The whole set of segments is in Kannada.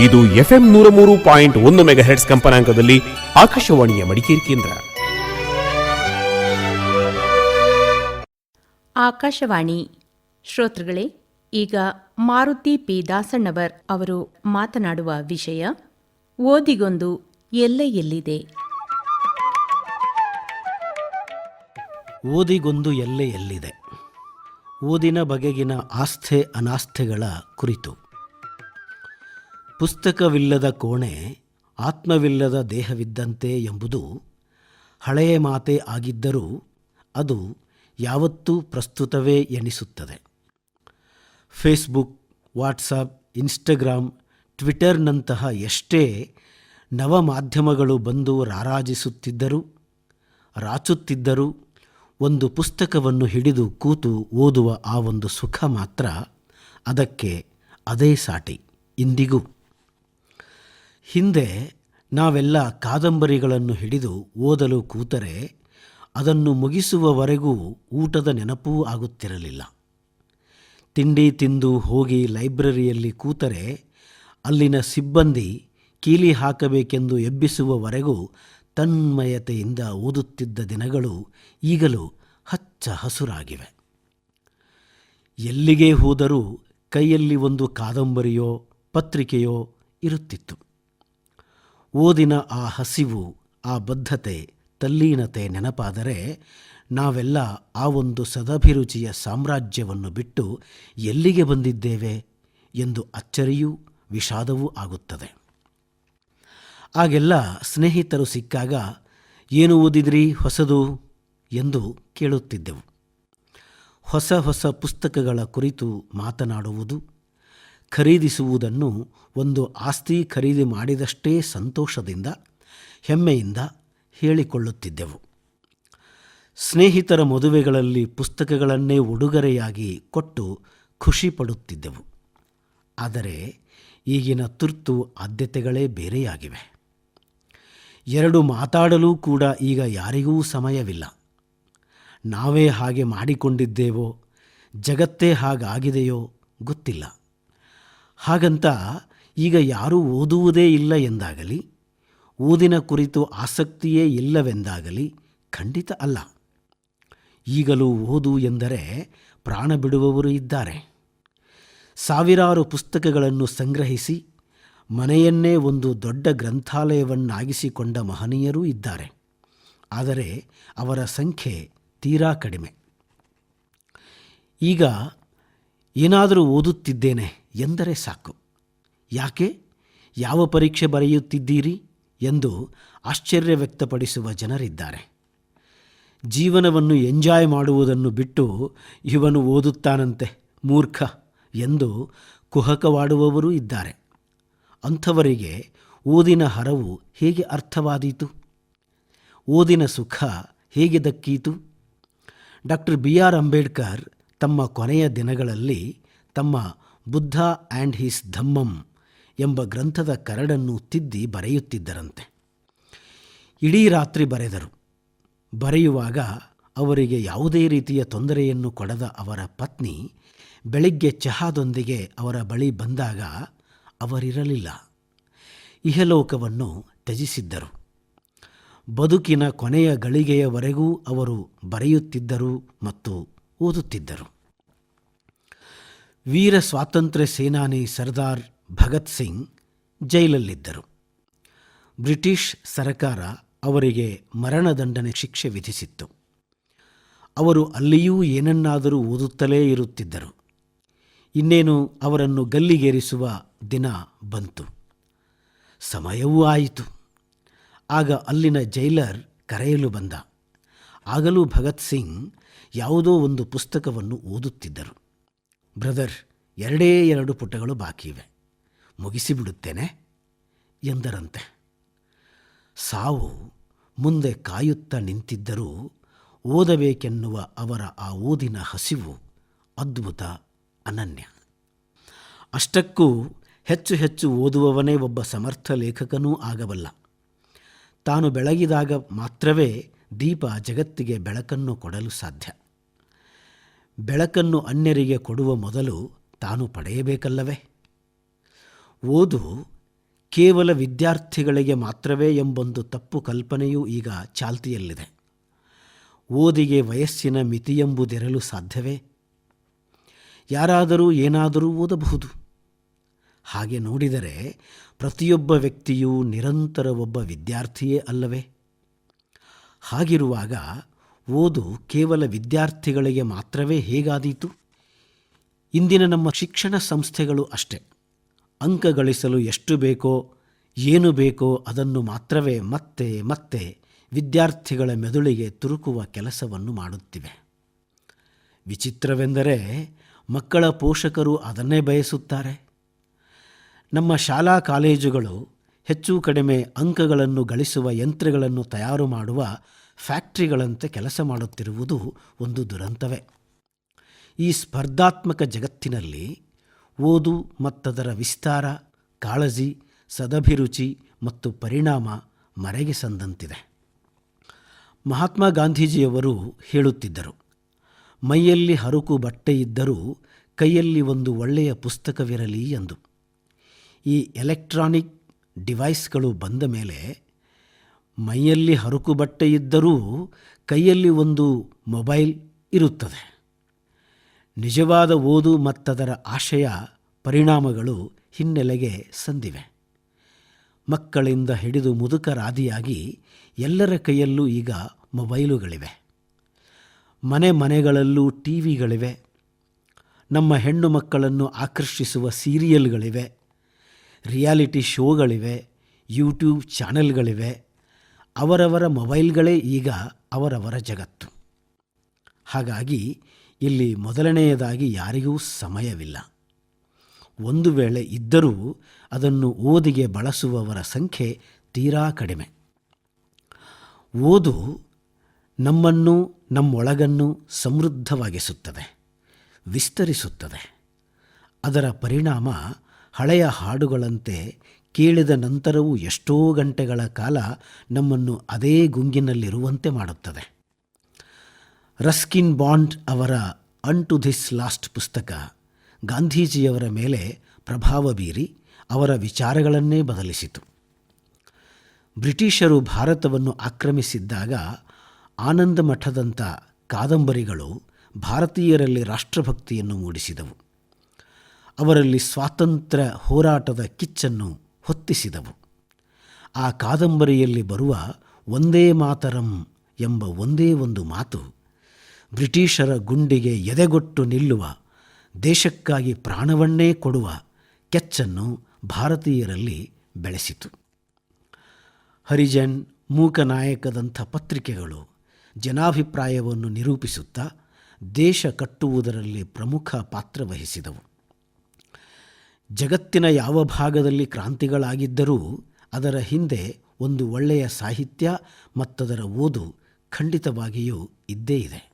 ಇದು ಎಫ್ಎಂ ನೂರ ಮೂರು ಪಾಯಿಂಟ್ ಒಂದು ಮೆಗಾಹೆಟ್ಸ್ ಕಂಪನಾಂಕದಲ್ಲಿ ಆಕಾಶವಾಣಿಯ ಮಡಿಕೇರಿ ಕೇಂದ್ರ. ಆಕಾಶವಾಣಿ. ಶ್ರೋತೃಗಳೇ ಈಗ ಮಾರುತಿ ಪಿ ದಾಸಣ್ಣವರ್ ಅವರು ಮಾತನಾಡುವ ವಿಷಯ ಓದಿಗೊಂದು ಎಲ್ಲೆ ಎಲ್ಲಿದೆ? ಓದಿಗೊಂದು ಎಲ್ಲೆ ಎಲ್ಲಿದೆ? ಓದಿನ ಬಗೆಗಿನ ಆಸ್ಥೆ ಅನಾಸ್ಥೆಗಳ ಕುರಿತು. ಪುಸ್ತಕವಿಲ್ಲದ ಕೋಣೆ ಆತ್ಮವಿಲ್ಲದ ದೇಹವಿದ್ದಂತೆ ಎಂಬುದು ಹಳೆಯ ಮಾತೇ ಆಗಿದ್ದರೂ ಅದು ಯಾವತ್ತೂ ಪ್ರಸ್ತುತವೇ ಎನಿಸುತ್ತದೆ. ಫೇಸ್ಬುಕ್, ವಾಟ್ಸಪ್, ಇನ್ಸ್ಟಾಗ್ರಾಮ್, ಟ್ವಿಟರ್ನಂತಹ ಎಷ್ಟೇ ನವ ಮಾಧ್ಯಮಗಳು ಬಂದು ರಾರಾಜಿಸುತ್ತಿದ್ದರೂ, ರಾಚುತ್ತಿದ್ದರೂ ಒಂದು ಪುಸ್ತಕವನ್ನು ಹಿಡಿದು ಕೂತು ಓದುವ ಆ ಒಂದು ಸುಖ ಮಾತ್ರ ಅದಕ್ಕೆ ಅದೇ ಸಾಟಿ. ಇಂದಿಗೂ. ಹಿಂದೆ ನಾವೆಲ್ಲ ಕಾದಂಬರಿಗಳನ್ನು ಹಿಡಿದು ಓದಲು ಕೂತರೆ ಅದನ್ನು ಮುಗಿಸುವವರೆಗೂ ಊಟದ ನೆನಪೂ ಆಗುತ್ತಿರಲಿಲ್ಲ. ತಿಂಡಿ ತಿಂದು ಹೋಗಿ ಲೈಬ್ರರಿಯಲ್ಲಿ ಕೂತರೆ ಅಲ್ಲಿನ ಸಿಬ್ಬಂದಿ ಕೀಲಿ ಹಾಕಬೇಕೆಂದು ಎಬ್ಬಿಸುವವರೆಗೂ ತನ್ಮಯತೆಯಿಂದ ಓದುತ್ತಿದ್ದ ದಿನಗಳು ಈಗಲೂ ಹಚ್ಚ ಹಸುರಾಗಿವೆ. ಎಲ್ಲಿಗೆ ಹೋದರೂ ಕೈಯಲ್ಲಿ ಒಂದು ಕಾದಂಬರಿಯೋ, ಪತ್ರಿಕೆಯೋ ಇರುತ್ತಿತ್ತು. ಓದಿನ ಆ ಹಸಿವು, ಆ ಬದ್ಧತೆ, ತಲ್ಲೀನತೆ ನೆನಪಾದರೆ ನಾವೆಲ್ಲ ಆ ಒಂದು ಸದಭಿರುಚಿಯ ಸಾಮ್ರಾಜ್ಯವನ್ನು ಬಿಟ್ಟು ಎಲ್ಲಿಗೆ ಬಂದಿದ್ದೇವೆ ಎಂದು ಅಚ್ಚರಿಯೂ ವಿಷಾದವೂ ಆಗುತ್ತದೆ. ಆಗೆಲ್ಲ ಸ್ನೇಹಿತರು ಸಿಕ್ಕಾಗ ಏನು ಓದಿದ್ರಿ ಹೊಸದು ಎಂದು ಕೇಳುತ್ತಿದ್ದೆವು. ಹೊಸ ಹೊಸ ಪುಸ್ತಕಗಳ ಕುರಿತು ಮಾತನಾಡುವುದು ಖರೀದಿಸುವುದನ್ನು ಒಂದು ಆಸ್ತಿ ಖರೀದಿ ಮಾಡಿದಷ್ಟೇ ಸಂತೋಷದಿಂದ, ಹೆಮ್ಮೆಯಿಂದ ಹೇಳಿಕೊಳ್ಳುತ್ತಿದ್ದೆವು. ಸ್ನೇಹಿತರ ಮದುವೆಗಳಲ್ಲಿ ಪುಸ್ತಕಗಳನ್ನೇ ಉಡುಗೊರೆಯಾಗಿ ಕೊಟ್ಟು ಖುಷಿ ಪಡುತ್ತಿದ್ದೆವು. ಆದರೆ ಈಗಿನ ತುರ್ತು ಆದ್ಯತೆಗಳೇ ಬೇರೆಯಾಗಿವೆ. ಎರಡು ಮಾತಾಡಲೂ ಕೂಡ ಈಗ ಯಾರಿಗೂ ಸಮಯವಿಲ್ಲ. ನಾವೇ ಹಾಗೆ ಮಾಡಿಕೊಂಡಿದ್ದೇವೋ, ಜಗತ್ತೇ ಹಾಗಾಗಿದೆಯೋ ಗೊತ್ತಿಲ್ಲ. ಹಾಗಂತ ಈಗ ಯಾರೂ ಓದುವುದೇ ಇಲ್ಲ ಎಂದಾಗಲಿ, ಓದಿನ ಕುರಿತು ಆಸಕ್ತಿಯೇ ಇಲ್ಲವೆಂದಾಗಲಿ ಖಂಡಿತ ಅಲ್ಲ. ಈಗಲೂ ಓದು ಎಂದರೆ ಪ್ರಾಣ ಬಿಡುವವರು ಇದ್ದಾರೆ. ಸಾವಿರಾರು ಪುಸ್ತಕಗಳನ್ನು ಸಂಗ್ರಹಿಸಿ ಮನೆಯನ್ನೇ ಒಂದು ದೊಡ್ಡ ಗ್ರಂಥಾಲಯವನ್ನಾಗಿಸಿಕೊಂಡ ಮಹನೀಯರೂ ಇದ್ದಾರೆ. ಆದರೆ ಅವರ ಸಂಖ್ಯೆ ತೀರಾ ಕಡಿಮೆ. ಈಗ ಏನಾದರೂ ಓದುತ್ತಿದ್ದೇನೆ. ಎಂದರೆ ಸಾಕು. ಯಾಕೆ? ಯಾವ ಪರೀಕ್ಷೆ ಬರೆಯುತ್ತಿದ್ದೀರಿ ಎಂದು ಆಶ್ಚರ್ಯ ವ್ಯಕ್ತಪಡಿಸುವ ಜನರಿದ್ದಾರೆ. ಜೀವನವನ್ನು ಎಂಜಾಯ್ ಮಾಡುವುದನ್ನು ಬಿಟ್ಟು ಇವನು ಓದುತ್ತಾನಂತೆ, ಮೂರ್ಖ ಎಂದು ಕುಹಕವಾಡುವವರೂ ಇದ್ದಾರೆ. ಅಂಥವರಿಗೆ ಓದಿನ ಹರವು ಹೇಗೆ ಅರ್ಥವಾದೀತು? ಓದಿನ ಸುಖ ಹೇಗೆ ದಕ್ಕೀತು? ಡಾಕ್ಟರ್ ಬಿ ಆರ್ ಅಂಬೇಡ್ಕರ್ ತಮ್ಮ ಕೊನೆಯ ದಿನಗಳಲ್ಲಿ ತಮ್ಮ ಬುದ್ಧ ಆ್ಯಂಡ್ ಹಿಸ್ ಧಮ್ಮಂ ಎಂಬ ಗ್ರಂಥದ ಕರಡನ್ನು ತಿದ್ದಿ ಬರೆಯುತ್ತಿದ್ದರಂತೆ. ಇಡೀ ರಾತ್ರಿ ಬರೆದರು. ಬರೆಯುವಾಗ ಅವರಿಗೆ ಯಾವುದೇ ರೀತಿಯ ತೊಂದರೆಯನ್ನು ಕೊಡದ ಅವರ ಪತ್ನಿ ಬೆಳಿಗ್ಗೆ ಚಹಾದೊಂದಿಗೆ ಅವರ ಬಳಿ ಬಂದಾಗ ಅವರಿರಲಿಲ್ಲ. ಇಹಲೋಕವನ್ನು ತ್ಯಜಿಸಿದ್ದರು. ಬದುಕಿನ ಕೊನೆಯ ಗಳಿಗೆಯವರೆಗೂ ಅವರು ಬರೆಯುತ್ತಿದ್ದರು ಮತ್ತು ಓದುತ್ತಿದ್ದರು. ವೀರ ಸ್ವಾತಂತ್ರ್ಯ ಸೇನಾನಿ ಸರ್ದಾರ್ ಭಗತ್ ಸಿಂಗ್ ಜೈಲಲ್ಲಿದ್ದರು. ಬ್ರಿಟಿಷ್ ಸರಕಾರ ಅವರಿಗೆ ಮರಣದಂಡನೆ ಶಿಕ್ಷೆ ವಿಧಿಸಿತ್ತು. ಅವರು ಅಲ್ಲಿಯೂ ಏನನ್ನಾದರೂ ಓದುತ್ತಲೇ ಇರುತ್ತಿದ್ದರು. ಇನ್ನೇನು ಅವರನ್ನು ಗಲ್ಲಿಗೇರಿಸುವ ದಿನ ಬಂತು. ಸಮಯವೂ ಆಯಿತು. ಆಗ ಅಲ್ಲಿನ ಜೈಲರ್ ಕರೆಯಲು ಬಂದ. ಆಗಲೂ ಭಗತ್ ಸಿಂಗ್ ಯಾವುದೋ ಒಂದು ಪುಸ್ತಕವನ್ನು ಓದುತ್ತಿದ್ದರು. ಬ್ರದರ್, ಎರಡೇ ಎರಡು ಪುಟಗಳು ಬಾಕಿ ಇವೆ. ಮುಗಿಸಿಬಿಡುತ್ತೇನೆ ಎಂದರಂತೆ. ಸಾವು ಮುಂದೆ ಕಾಯುತ್ತಾ ನಿಂತಿದ್ದರೂ ಓದಬೇಕೆನ್ನುವ ಅವರ ಆ ಓದಿನ ಹಸಿವು ಅದ್ಭುತ ಅನನ್ಯ. ಅಷ್ಟಕ್ಕೂ ಹೆಚ್ಚು ಹೆಚ್ಚು ಓದುವವನೇ ಒಬ್ಬ ಸಮರ್ಥ ಲೇಖಕನೂ ಆಗಬಲ್ಲ. ತಾನು ಬೆಳಗಿದಾಗ ಮಾತ್ರವೇ ದೀಪ ಜಗತ್ತಿಗೆ ಬೆಳಕನ್ನು ಕೊಡಲು ಸಾಧ್ಯ. ಬೆಳಕನ್ನು ಅನ್ಯರಿಗೆ ಕೊಡುವ ಮೊದಲು ತಾನು ಪಡೆಯಬೇಕಲ್ಲವೇ? ಓದು, ಕೇವಲ ವಿದ್ಯಾರ್ಥಿಗಳಿಗೆ ಮಾತ್ರವೇ ಎಂಬೊಂದು ತಪ್ಪು ಕಲ್ಪನೆಯೂ ಈಗ ಚಾಲ್ತಿಯಲ್ಲಿದೆ. ಓದಿಗೆ ವಯಸ್ಸಿನ ಮಿತಿಯೆಂಬುದಿರಲು ಸಾಧ್ಯವೇ? ಯಾರಾದರೂ ಏನಾದರೂ ಓದಬಹುದು? ಹಾಗೆ ನೋಡಿದರೆ ಪ್ರತಿಯೊಬ್ಬ ವ್ಯಕ್ತಿಯೂ ನಿರಂತರ ಒಬ್ಬ ವಿದ್ಯಾರ್ಥಿಯೇ ಅಲ್ಲವೇ? ಹಾಗಿರುವಾಗ ಓದು ಕೇವಲ ವಿದ್ಯಾರ್ಥಿಗಳಿಗೆ ಮಾತ್ರವೇ ಹೇಗಾದೀತು? ಇಂದಿನ ನಮ್ಮ ಶಿಕ್ಷಣ ಸಂಸ್ಥೆಗಳು ಅಷ್ಟೆ. ಅಂಕ ಗಳಿಸಲು ಎಷ್ಟು ಬೇಕೋ, ಏನು ಬೇಕೋ ಅದನ್ನು ಮಾತ್ರವೇ ಮತ್ತೆ ಮತ್ತೆ ವಿದ್ಯಾರ್ಥಿಗಳ ಮೆದುಳಿಗೆ ತುರುಕುವ ಕೆಲಸವನ್ನು ಮಾಡುತ್ತಿವೆ. ವಿಚಿತ್ರವೆಂದರೆ ಮಕ್ಕಳ ಪೋಷಕರು ಅದನ್ನೇ ಬಯಸುತ್ತಾರೆ. ನಮ್ಮ ಶಾಲಾ ಕಾಲೇಜುಗಳು ಹೆಚ್ಚು ಕಡಿಮೆ ಅಂಕಗಳನ್ನು ಗಳಿಸುವ ಯಂತ್ರಗಳನ್ನು ತಯಾರು ಮಾಡುವ ಫ್ಯಾಕ್ಟ್ರಿಗಳಂತೆ ಕೆಲಸ ಮಾಡುತ್ತಿರುವುದು ಒಂದು ದುರಂತವೇ. ಈ ಸ್ಪರ್ಧಾತ್ಮಕ ಜಗತ್ತಿನಲ್ಲಿ ಓದು ಮತ್ತದರ ವಿಸ್ತಾರ, ಕಾಳಜಿ, ಸದಭಿರುಚಿ ಮತ್ತು ಪರಿಣಾಮ ಮರೆಗೆ ಸಂದಂತಿದೆ. ಮಹಾತ್ಮ ಗಾಂಧೀಜಿಯವರು ಹೇಳುತ್ತಿದ್ದರು, ಮೈಯಲ್ಲಿ ಹರುಕು ಬಟ್ಟೆ ಇದ್ದರೂ ಕೈಯಲ್ಲಿ ಒಂದು ಒಳ್ಳೆಯ ಪುಸ್ತಕವಿರಲಿ ಎಂದು. ಈ ಎಲೆಕ್ಟ್ರಾನಿಕ್ ಡಿವೈಸ್ಗಳು ಬಂದ ಮೇಲೆ ಮೈಯಲ್ಲಿ ಹರಕು ಬಟ್ಟೆ ಇದ್ದರೂ ಕೈಯಲ್ಲಿ ಒಂದು ಮೊಬೈಲ್ ಇರುತ್ತದೆ. ನಿಜವಾದ ಓದು ಮತ್ತದರ ಆಶಯ ಪರಿಣಾಮಗಳು ಹಿನ್ನೆಲೆಗೆ ಸಂದಿವೆ. ಮಕ್ಕಳಿಂದ ಹಿಡಿದು ಮುದುಕರಾದಿಯಾಗಿ ಎಲ್ಲರ ಕೈಯಲ್ಲೂ ಈಗ ಮೊಬೈಲುಗಳಿವೆ. ಮನೆ ಮನೆಗಳಲ್ಲೂ ಟಿ ವಿಗಳಿವೆ ನಮ್ಮ ಹೆಣ್ಣು ಮಕ್ಕಳನ್ನು ಆಕರ್ಷಿಸುವ ಸೀರಿಯಲ್ಗಳಿವೆ. ರಿಯಾಲಿಟಿ ಶೋಗಳಿವೆ. ಯೂಟ್ಯೂಬ್ ಚಾನೆಲ್ಗಳಿವೆ. ಅವರವರ ಮೊಬೈಲ್ಗಳೇ ಈಗ ಅವರವರ ಜಗತ್ತು. ಹಾಗಾಗಿ ಇಲ್ಲಿ ಮೊದಲನೆಯದಾಗಿ ಯಾರಿಗೂ ಸಮಯವಿಲ್ಲ. ಒಂದು ವೇಳೆ ಇದ್ದರೂ ಅದನ್ನು ಓದಿಗೆ ಬಳಸುವವರ ಸಂಖ್ಯೆ ತೀರಾ ಕಡಿಮೆ. ಓದು ನಮ್ಮನ್ನು, ನಮ್ಮೊಳಗನ್ನು ಸಮೃದ್ಧವಾಗಿಸುತ್ತದೆ, ವಿಸ್ತರಿಸುತ್ತದೆ. ಅದರ ಪರಿಣಾಮ ಹಳೆಯ ಹಾಡುಗಳಂತೆ ಕೇಳಿದ ನಂತರವೂ ಎಷ್ಟೋ ಗಂಟೆಗಳ ಕಾಲ ನಮ್ಮನ್ನು ಅದೇ ಗುಂಗಿನಲ್ಲಿರುವಂತೆ ಮಾಡುತ್ತದೆ. ರಸ್ಕಿನ್ ಬಾಂಡ್ ಅವರ ಅನ್ ಟು ದಿಸ್ ಲಾಸ್ಟ್ ಪುಸ್ತಕ ಗಾಂಧೀಜಿಯವರ ಮೇಲೆ ಪ್ರಭಾವ ಬೀರಿ ಅವರ ವಿಚಾರಗಳನ್ನೇ ಬದಲಿಸಿತು. ಬ್ರಿಟಿಷರು ಭಾರತವನ್ನು ಆಕ್ರಮಿಸಿದ್ದಾಗ ಆನಂದ ಮಠದಂಥ ಕಾದಂಬರಿಗಳು ಭಾರತೀಯರಲ್ಲಿ ರಾಷ್ಟ್ರಭಕ್ತಿಯನ್ನು ಮೂಡಿಸಿದವು. ಅವರಲ್ಲಿ ಸ್ವಾತಂತ್ರ್ಯ ಹೋರಾಟದ ಕಿಚ್ಚನ್ನು ಹೊತ್ತಿಸಿದವು. ಆ ಕಾದಂಬರಿಯಲ್ಲಿ ಬರುವ ಒಂದೇ ಮಾತರಂ ಎಂಬ ಒಂದೇ ಒಂದು ಮಾತು ಬ್ರಿಟಿಷರ ಗುಂಡಿಗೆ ಎದೆಗೊಟ್ಟು ನಿಲ್ಲುವ, ದೇಶಕ್ಕಾಗಿ ಪ್ರಾಣವನ್ನೇ ಕೊಡುವ ಕೆಚ್ಚನ್ನು ಭಾರತೀಯರಲ್ಲಿ ಬೆಳೆಸಿತು. ಹರಿಜನ್ ಮೂಕನಾಯಕದಂಥ ಪತ್ರಿಕೆಗಳು ಜನಾಭಿಪ್ರಾಯವನ್ನು ನಿರೂಪಿಸುತ್ತಾ ದೇಶ ಕಟ್ಟುವುದರಲ್ಲಿ ಪ್ರಮುಖ ಪಾತ್ರ ವಹಿಸಿದವು. ಜಗತ್ತಿನ ಯಾವ ಭಾಗದಲ್ಲಿ ಕ್ರಾಂತಿಗಳಾಗಿದ್ದರೂ ಅದರ ಹಿಂದೆ ಒಂದು ಒಳ್ಳೆಯ ಸಾಹಿತ್ಯ ಮತ್ತದರ ಓದು ಖಂಡಿತವಾಗಿಯೂ ಇದ್ದೇ ಇದೆ.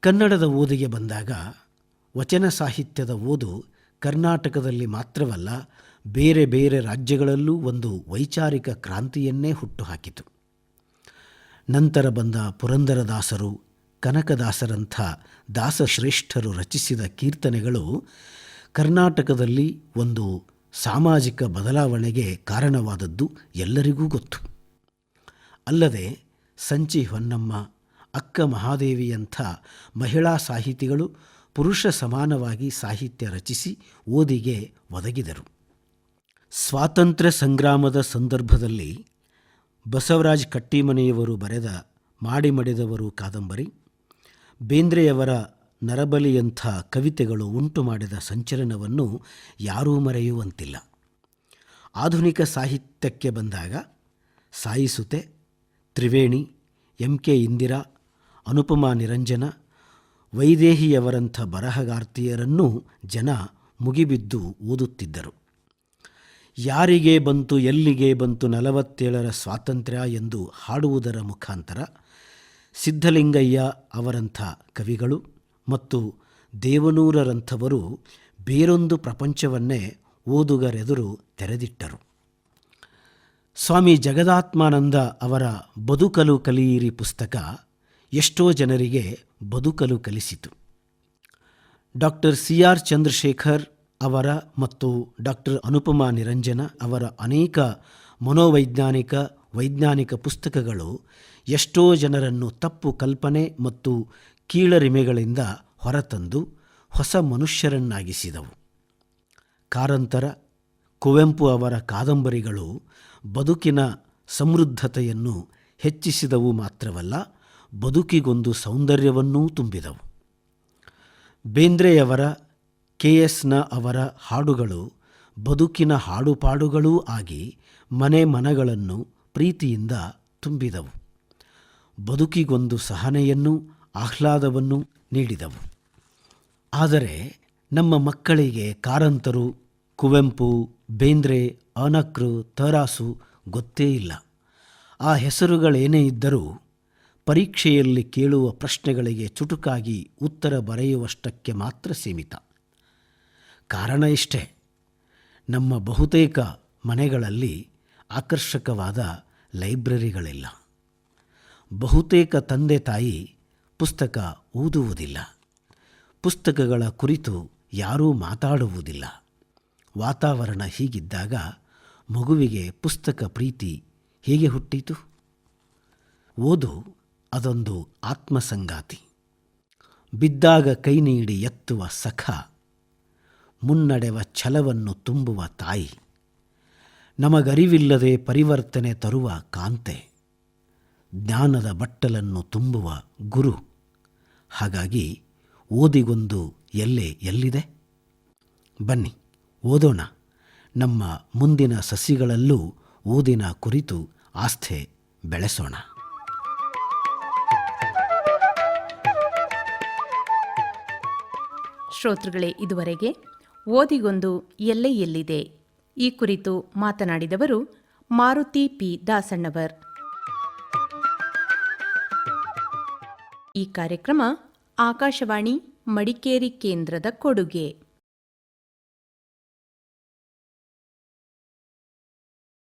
ಕನ್ನಡದ ಓದಿಗೆ ಬಂದಾಗ ವಚನ ಸಾಹಿತ್ಯದ ಓದು ಕರ್ನಾಟಕದಲ್ಲಿ ಮಾತ್ರವಲ್ಲ ಬೇರೆ ಬೇರೆ ರಾಜ್ಯಗಳಲ್ಲೂ ಒಂದು ವೈಚಾರಿಕ ಕ್ರಾಂತಿಯನ್ನೇ ಹುಟ್ಟುಹಾಕಿತು. ನಂತರ ಬಂದ ಪುರಂದರದಾಸರು, ಕನಕದಾಸರಂಥ ದಾಸಶ್ರೇಷ್ಠರು ರಚಿಸಿದ ಕೀರ್ತನೆಗಳು ಕರ್ನಾಟಕದಲ್ಲಿ ಒಂದು ಸಾಮಾಜಿಕ ಬದಲಾವಣೆಗೆ ಕಾರಣವಾದದ್ದು ಎಲ್ಲರಿಗೂ ಗೊತ್ತು. ಅಲ್ಲದೆ ಸಂಚಿ ಹೊನ್ನಮ್ಮ, ಅಕ್ಕ ಮಹಾದೇವಿಯಂಥ ಮಹಿಳಾ ಸಾಹಿತಿಗಳು ಪುರುಷ ಸಮಾನವಾಗಿ ಸಾಹಿತ್ಯ ರಚಿಸಿ ಓದಿಗೆ ಒದಗಿದರು. ಸ್ವಾತಂತ್ರ್ಯ ಸಂಗ್ರಾಮದ ಸಂದರ್ಭದಲ್ಲಿ ಬಸವರಾಜ್ ಕಟ್ಟಿಮನೆಯವರು ಬರೆದ ಮಾಡಿ ಮಡಿದವರು ಕಾದಂಬರಿ, ಬೇಂದ್ರೆಯವರ ನರಬಲಿಯಂಥ ಕವಿತೆಗಳು ಉಂಟು ಮಾಡಿದ ಸಂಚಲನವನ್ನು ಯಾರೂ ಮರೆಯುವಂತಿಲ್ಲ. ಆಧುನಿಕ ಸಾಹಿತ್ಯಕ್ಕೆ ಬಂದಾಗ ಸಾಯಿಸುತೆ, ತ್ರಿವೇಣಿ, ಎಂ ಕೆ ಇಂದಿರಾ, ಅನುಪಮಾ ನಿರಂಜನ, ವೈದೇಹಿಯವರಂಥ ಬರಹಗಾರ್ತಿಯರನ್ನೂ ಜನ ಮುಗಿಬಿದ್ದು ಓದುತ್ತಿದ್ದರು. ಯಾರಿಗೆ ಬಂತು, ಎಲ್ಲಿಗೆ ಬಂತು ನಲವತ್ತೇಳರ ಸ್ವಾತಂತ್ರ್ಯ ಎಂದು ಹಾಡುವುದರ ಮುಖಾಂತರ ಸಿದ್ಧಲಿಂಗಯ್ಯ ಅವರಂಥ ಕವಿಗಳು ಮತ್ತು ದೇವನೂರರಂಥವರು ಬೇರೊಂದು ಪ್ರಪಂಚವನ್ನೇ ಓದುಗರೆದುರು ತೆರೆದಿಟ್ಟರು. ಸ್ವಾಮಿ ಜಗದಾತ್ಮಾನಂದ ಅವರ ಬದುಕಲು ಕಲಿಯಿರಿ ಪುಸ್ತಕ ಎಷ್ಟೋ ಜನರಿಗೆ ಬದುಕಲು ಕಲಿಸಿತು. ಡಾಕ್ಟರ್ ಸಿ ಆರ್ ಚಂದ್ರಶೇಖರ್ ಅವರ ಮತ್ತು ಡಾಕ್ಟರ್ ಅನುಪಮಾ ನಿರಂಜನ ಅವರ ಅನೇಕ ಮನೋವೈಜ್ಞಾನಿಕ, ವೈಜ್ಞಾನಿಕ ಪುಸ್ತಕಗಳು ಎಷ್ಟೋ ಜನರನ್ನು ತಪ್ಪು ಕಲ್ಪನೆ ಮತ್ತು ಕೀಳರಿಮೆಗಳಿಂದ ಹೊರತಂದು ಹೊಸ ಮನುಷ್ಯರನ್ನಾಗಿಸಿದವು. ಕಾರಂತರ, ಕುವೆಂಪು ಅವರ ಕಾದಂಬರಿಗಳು ಬದುಕಿನ ಸಮೃದ್ಧತೆಯನ್ನು ಹೆಚ್ಚಿಸಿದವು ಮಾತ್ರವಲ್ಲ, ಬದುಕಿಗೊಂದು ಸೌಂದರ್ಯವನ್ನೂ ತುಂಬಿದವು. ಬೇಂದ್ರೆಯವರ, ಕೆ ಎಸ್ನ ಅವರ ಹಾಡುಗಳು ಬದುಕಿನ ಹಾಡುಪಾಡುಗಳೂ ಆಗಿ ಮನೆ ಮನಗಳನ್ನು ಪ್ರೀತಿಯಿಂದ ತುಂಬಿದವು. ಬದುಕಿಗೊಂದು ಸಹನೆಯನ್ನು ಆಹ್ಲಾದವನ್ನು ನೀಡಿದವು. ಆದರೆ ನಮ್ಮ ಮಕ್ಕಳಿಗೆ ಕಾರಂತರು, ಕುವೆಂಪು, ಬೇಂದ್ರೆ ಅನಕ್ರು ತರಾಸು ಗೊತ್ತೇ ಇಲ್ಲ. ಆ ಹೆಸರುಗಳೇನೇ ಇದ್ದರೂ ಪರೀಕ್ಷೆಯಲ್ಲಿ ಕೇಳುವ ಪ್ರಶ್ನೆಗಳಿಗೆ ಚುಟುಕಾಗಿ ಉತ್ತರ ಬರೆಯುವಷ್ಟಕ್ಕೆ ಮಾತ್ರ ಸೀಮಿತ. ಕಾರಣ ಇಷ್ಟೇ, ನಮ್ಮ ಬಹುತೇಕ ಮನೆಗಳಲ್ಲಿ ಆಕರ್ಷಕವಾದ ಲೈಬ್ರರಿಗಳಿಲ್ಲ. ಬಹುತೇಕ ತಂದೆ ತಾಯಿ ಪುಸ್ತಕ ಓದುವುದಿಲ್ಲ. ಪುಸ್ತಕಗಳ ಕುರಿತು ಯಾರೂ ಮಾತಾಡುವುದಿಲ್ಲ. ವಾತಾವರಣ ಹೀಗಿದ್ದಾಗ ಮಗುವಿಗೆ ಪುಸ್ತಕ ಪ್ರೀತಿ ಹೇಗೆ ಹುಟ್ಟಿತು? ಓದು ಅದೊಂದು ಆತ್ಮಸಂಗಾತಿ. ಬಿದ್ದಾಗ ಕೈ ನೀಡಿ ಎತ್ತುವ ಸಖ, ಮುನ್ನಡೆವ ಛಲವನ್ನು ತುಂಬುವ ತಾಯಿ. ನಮಗರಿವಿಲ್ಲದೆ ಪರಿವರ್ತನೆ ತರುವ ಕಾಂತೆ. ಜ್ಞಾನದ ಬಟ್ಟಲನ್ನು ತುಂಬುವ ಗುರು. ಹಾಗಾಗಿ ಓದಿಗೊಂದು ಎಲ್ಲೆ ಎಲ್ಲಿದೆ? ಬನ್ನಿ, ಓದೋಣ. ನಮ್ಮ ಮುಂದಿನ ಸಸಿಗಳಲ್ಲೂ ಓದಿನ ಕುರಿತು ಆಸ್ಥೆ ಬೆಳೆಸೋಣ. ಶ್ರೋತೃಗಳೇ, ಇದುವರೆಗೆ ಓದಿಗೊಂದು ಎಲ್ಲೆ ಎಲ್ಲಿದೆ? ಈ ಕುರಿತು ಮಾತನಾಡಿದವರು ಮಾರುತಿ ಪಿ. ದಾಸಣ್ಣವರ್. ಈ ಕಾರ್ಯಕ್ರಮ ಆಕಾಶವಾಣಿ ಮಡಿಕೇರಿ ಕೇಂದ್ರದ ಕೊಡುಗೆ.